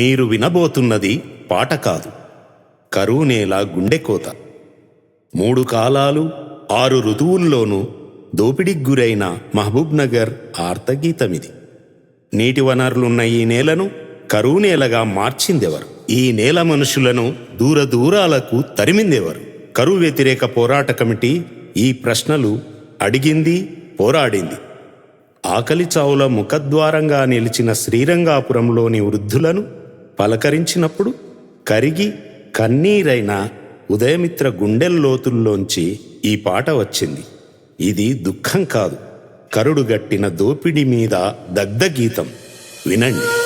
మీరు వినబోతున్నది పాట కాదు. కరువునేల గుండెకోత మూడు కాలాలు ఆరు ఋతువుల్లోనూ దోపిడికి గురైన మహబూబ్నగర్ ఆర్తగీతమిది. నీటి వనరులున్న ఈ నేలను కరువునేలగా మార్చిందెవరు? ఈ నేల మనుషులను దూరదూరాలకు తరిమిందెవరు? కరువు వ్యతిరేక పోరాట కమిటీ ఈ ప్రశ్నలు అడిగింది పోరాడింది. ఆకలి చావుల ముఖద్వారంగా నిలిచిన శ్రీరంగాపురంలోని వృద్ధులను పలకరించినప్పుడు కరిగి కన్నీరైన ఉదయమిత్ర గుండెల్లోతుల్లోంచి ఈ పాట వచ్చింది. ఇది దుఃఖం కాదు. కరుడుగట్టిన దోపిడి మీద దగ్ధగీతం వినండి.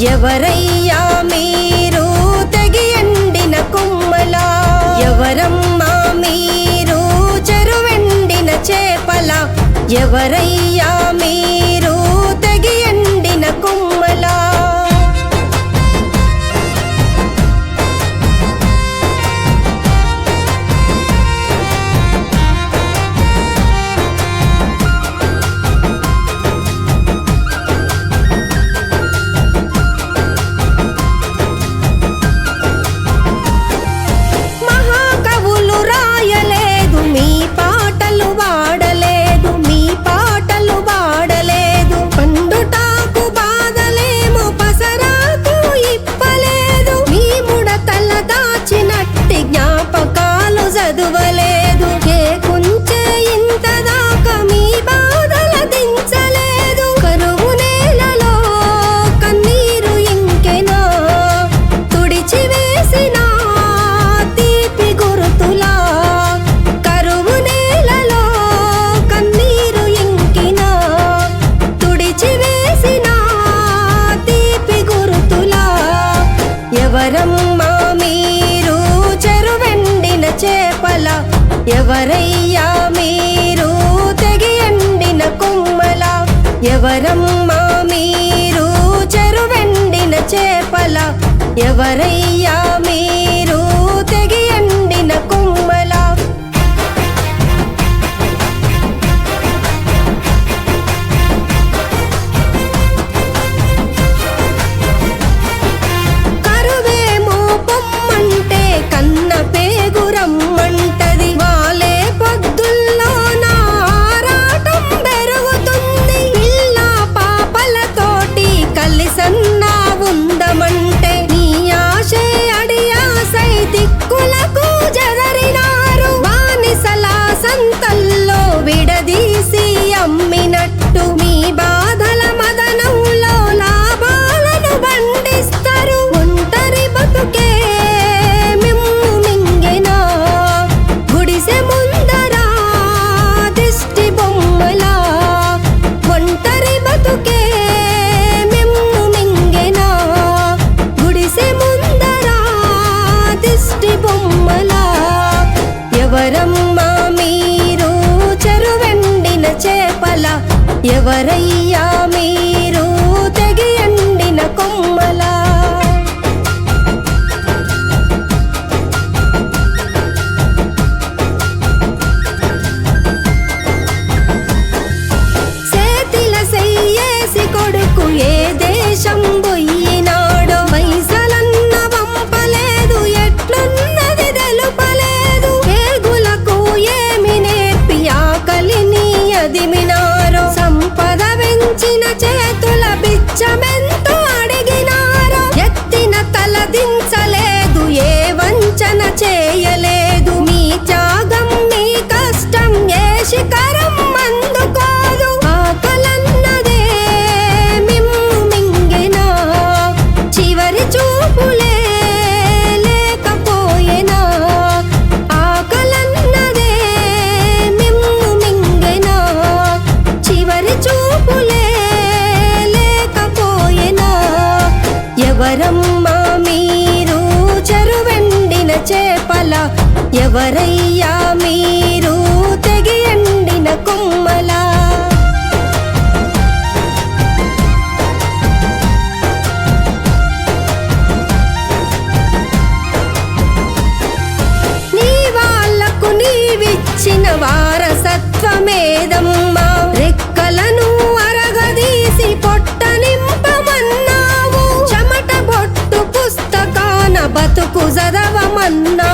ఎవరయ్యా మీరు? తెగియండిన కుమ్మలా. ఎవరమ్మా మీరు? చెరువెండిన చేపల. ఎవరై చదువ ఎవరయ్యా మీరు? తెగియండిన కుమ్మల. ఎవరమ్మా మీరు? చెరువెండిన చేపల. ఎవరయ్యా to me. ఎవరయ్యా మీరు? తెగియండిన కొమ్మలా. నీ వాళ్ళకు నీవిచ్చిన వారసత్వమేదమ్మా? రెక్కలను అరగదీసి పొట్ట నింపమన్నావు. చెమట బొట్టు పుస్తకాన బతుకు చదవమన్నా